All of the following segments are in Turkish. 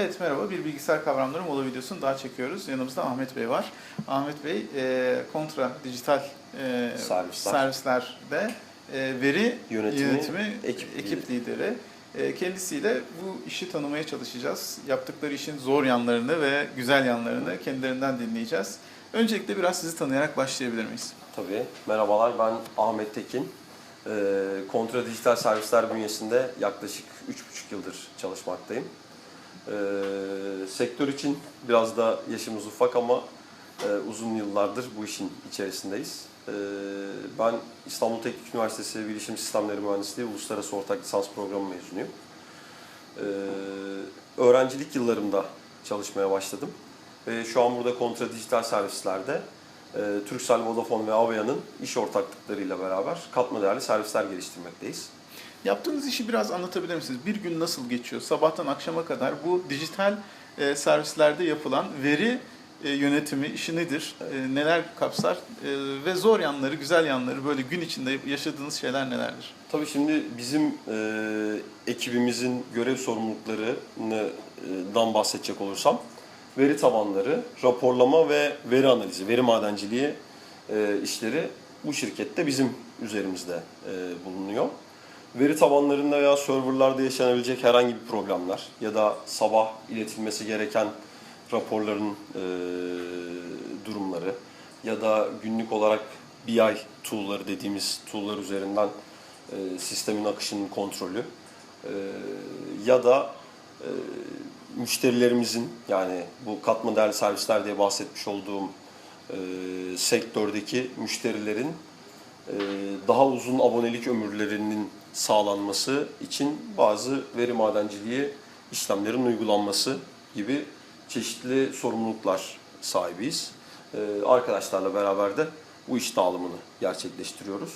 Evet merhaba, bir bilgisayar kavramları mola videosunu daha çekiyoruz. Yanımızda Ahmet Bey var. Ahmet Bey, e, kontra dijital e, Servisler. servislerde e, veri Yönetimi, yönetimi, ekip ekip, lideri. E, kendisiyle bu işi tanımaya çalışacağız. Yaptıkları işin zor yanlarını ve güzel yanlarını kendilerinden dinleyeceğiz. Öncelikle biraz sizi tanıyarak başlayabilir miyiz? Tabii. Merhabalar, ben Ahmet Tekin. Ee, Kontra Dijital Servisler bünyesinde yaklaşık 3,5 yıldır çalışmaktayım. Ee, sektör için biraz da yaşımız ufak ama e, uzun yıllardır bu işin içerisindeyiz. Ee, ben İstanbul Teknik Üniversitesi Bilişim Sistemleri Mühendisliği Uluslararası Ortak Lisans Programı mezunuyum. Ee, öğrencilik yıllarımda çalışmaya başladım. Ve şu an burada Kontra Dijital Servisler'de e, Turkcell, Vodafone ve Avia'nın iş ortaklıklarıyla beraber katma değerli servisler geliştirmekteyiz. Yaptığınız işi biraz anlatabilir misiniz? Bir gün nasıl geçiyor? Sabahtan akşama kadar bu dijital e, servislerde yapılan veri e, yönetimi işi nedir? E, neler kapsar? E, ve zor yanları, güzel yanları böyle gün içinde yaşadığınız şeyler nelerdir? Tabii şimdi bizim e, ekibimizin görev sorumluluklarından bahsedecek olursam veri tabanları, raporlama ve veri analizi, veri madenciliği e, işleri bu şirkette bizim üzerimizde e, bulunuyor. Veri tabanlarında veya serverlarda yaşanabilecek herhangi bir problemler ya da sabah iletilmesi gereken raporların e, durumları ya da günlük olarak BI tool'ları dediğimiz tool'lar üzerinden e, sistemin akışının kontrolü e, ya da e, müşterilerimizin yani bu katma değerli servisler diye bahsetmiş olduğum e, sektördeki müşterilerin daha uzun abonelik ömürlerinin sağlanması için bazı veri madenciliği işlemlerin uygulanması gibi çeşitli sorumluluklar sahibiyiz. E, arkadaşlarla beraber de bu iş dağılımını gerçekleştiriyoruz.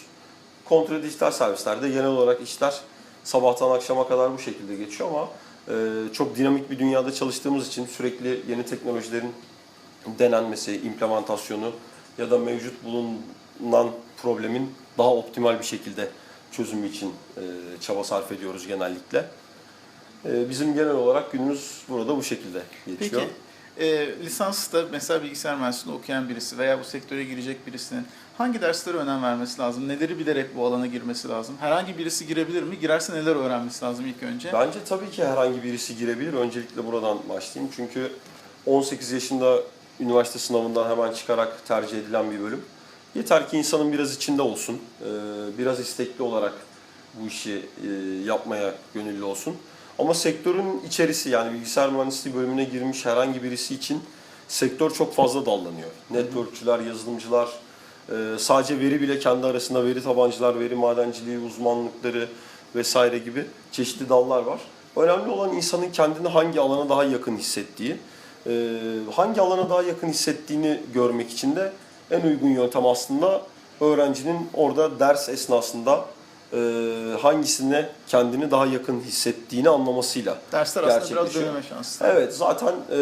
Kontra dijital servislerde genel olarak işler sabahtan akşama kadar bu şekilde geçiyor ama e, çok dinamik bir dünyada çalıştığımız için sürekli yeni teknolojilerin denenmesi, implementasyonu ya da mevcut bulunan problemin daha optimal bir şekilde çözümü için e, çaba sarf ediyoruz genellikle. E, bizim genel olarak günümüz burada bu şekilde geçiyor. Peki e, lisansta mesela bilgisayar mühendisliğinde okuyan birisi veya bu sektöre girecek birisinin hangi derslere önem vermesi lazım? Neleri bilerek bu alana girmesi lazım? Herhangi birisi girebilir mi? Girerse neler öğrenmesi lazım ilk önce? Bence tabii ki herhangi birisi girebilir. Öncelikle buradan başlayayım. Çünkü 18 yaşında üniversite sınavından hemen çıkarak tercih edilen bir bölüm. Yeter ki insanın biraz içinde olsun, e, biraz istekli olarak bu işi e, yapmaya gönüllü olsun. Ama sektörün içerisi yani bilgisayar mühendisliği bölümüne girmiş herhangi birisi için sektör çok fazla dallanıyor. Networkçüler, yazılımcılar, e, sadece veri bile kendi arasında veri tabancılar, veri madenciliği uzmanlıkları vesaire gibi çeşitli dallar var. Önemli olan insanın kendini hangi alana daha yakın hissettiği, hangi alana daha yakın hissettiğini görmek için de en uygun yöntem aslında öğrencinin orada ders esnasında e, hangisine kendini daha yakın hissettiğini anlamasıyla Dersler aslında biraz deneme şansı. Evet zaten e,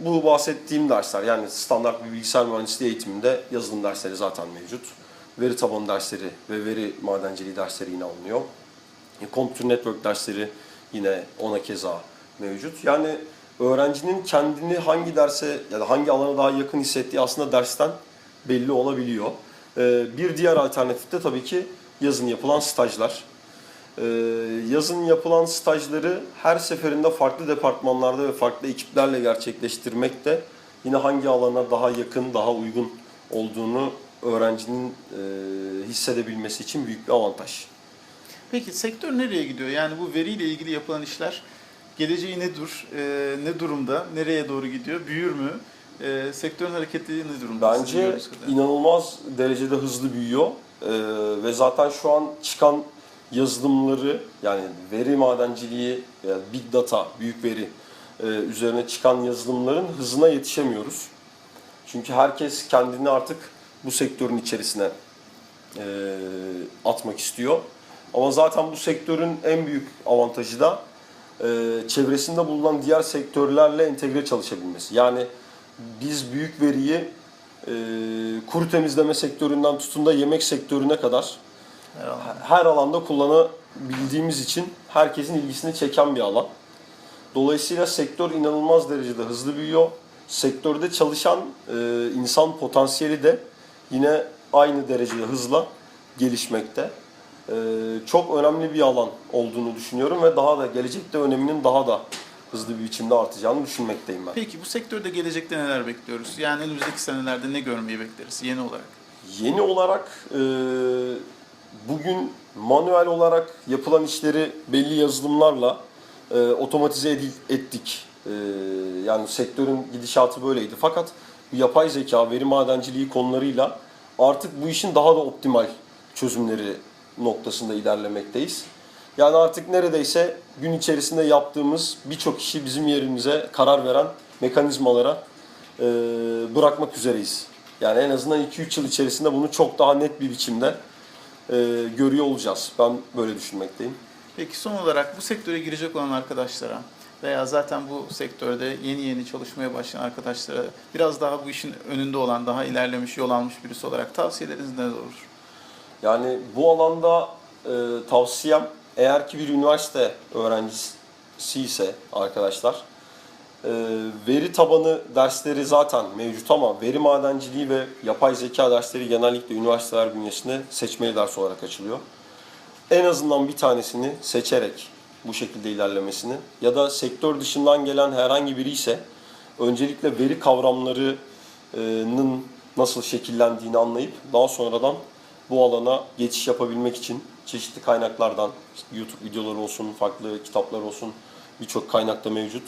bu bahsettiğim dersler yani standart bir bilgisayar mühendisliği eğitiminde yazılım dersleri zaten mevcut. Veri tabanı dersleri ve veri madenciliği dersleri yine alınıyor. E, Computer Network dersleri yine ona keza mevcut. Yani öğrencinin kendini hangi derse ya da hangi alana daha yakın hissettiği aslında dersten belli olabiliyor. E, bir diğer alternatif de tabii ki yazın yapılan stajlar. Ee, yazın yapılan stajları her seferinde farklı departmanlarda ve farklı ekiplerle gerçekleştirmek de yine hangi alana daha yakın, daha uygun olduğunu öğrencinin e, hissedebilmesi için büyük bir avantaj. Peki sektör nereye gidiyor? Yani bu veriyle ilgili yapılan işler geleceği ne dur, e, ne durumda, nereye doğru gidiyor, büyür mü? E, sektörün hareketliliği ne durumda? Bence inanılmaz derecede hızlı büyüyor Ee, ve zaten şu an çıkan yazılımları yani veri madenciliği, yani big data, büyük veri e, üzerine çıkan yazılımların hızına yetişemiyoruz. Çünkü herkes kendini artık bu sektörün içerisine e, atmak istiyor. Ama zaten bu sektörün en büyük avantajı da e, çevresinde bulunan diğer sektörlerle entegre çalışabilmesi. Yani biz büyük veriyi e, kuru temizleme sektöründen tutun da yemek sektörüne kadar her alanda kullanabildiğimiz için herkesin ilgisini çeken bir alan. Dolayısıyla sektör inanılmaz derecede hızlı büyüyor. Sektörde çalışan e, insan potansiyeli de yine aynı derecede hızla gelişmekte. E, çok önemli bir alan olduğunu düşünüyorum ve daha da gelecekte öneminin daha da hızlı bir biçimde artacağını düşünmekteyim ben. Peki bu sektörde gelecekte neler bekliyoruz? Yani önümüzdeki senelerde ne görmeyi bekleriz yeni olarak? Yeni olarak e, bugün manuel olarak yapılan işleri belli yazılımlarla e, otomatize edil- ettik. E, yani sektörün gidişatı böyleydi. Fakat bu yapay zeka, veri madenciliği konularıyla artık bu işin daha da optimal çözümleri noktasında ilerlemekteyiz. Yani artık neredeyse gün içerisinde yaptığımız birçok işi bizim yerimize karar veren mekanizmalara e, bırakmak üzereyiz. Yani en azından 2-3 yıl içerisinde bunu çok daha net bir biçimde e, görüyor olacağız. Ben böyle düşünmekteyim. Peki son olarak bu sektöre girecek olan arkadaşlara veya zaten bu sektörde yeni yeni çalışmaya başlayan arkadaşlara biraz daha bu işin önünde olan, daha ilerlemiş, yol almış birisi olarak tavsiyeleriniz neler olur? Yani bu alanda e, tavsiyem eğer ki bir üniversite öğrencisi ise arkadaşlar e, veri tabanı dersleri zaten mevcut ama veri madenciliği ve yapay zeka dersleri genellikle üniversiteler bünyesinde seçmeli ders olarak açılıyor. En azından bir tanesini seçerek bu şekilde ilerlemesini ya da sektör dışından gelen herhangi biri ise öncelikle veri kavramlarının nasıl şekillendiğini anlayıp daha sonradan bu alana geçiş yapabilmek için çeşitli kaynaklardan YouTube videoları olsun, farklı kitaplar olsun birçok kaynakta mevcut.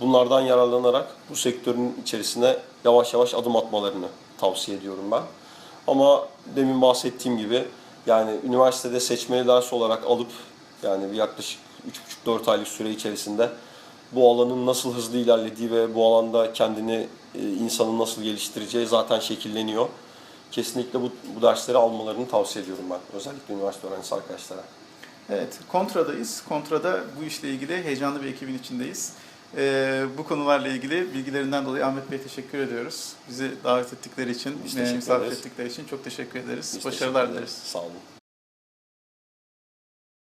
Bunlardan yararlanarak bu sektörün içerisine yavaş yavaş adım atmalarını tavsiye ediyorum ben. Ama demin bahsettiğim gibi yani üniversitede seçmeli ders olarak alıp yani bir yaklaşık 3,5-4 aylık süre içerisinde bu alanın nasıl hızlı ilerlediği ve bu alanda kendini e, insanın nasıl geliştireceği zaten şekilleniyor. Kesinlikle bu, bu dersleri almalarını tavsiye ediyorum ben. Özellikle üniversite öğrencisi arkadaşlara. Evet, Kontra'dayız. Kontra'da bu işle ilgili heyecanlı bir ekibin içindeyiz. Ee, bu konularla ilgili bilgilerinden dolayı Ahmet Bey teşekkür ediyoruz. Bizi davet ettikleri için, Biz e, misafir ederiz. ettikleri için çok teşekkür ederiz. Biz Başarılar teşekkür ederiz. dileriz. Sağ olun.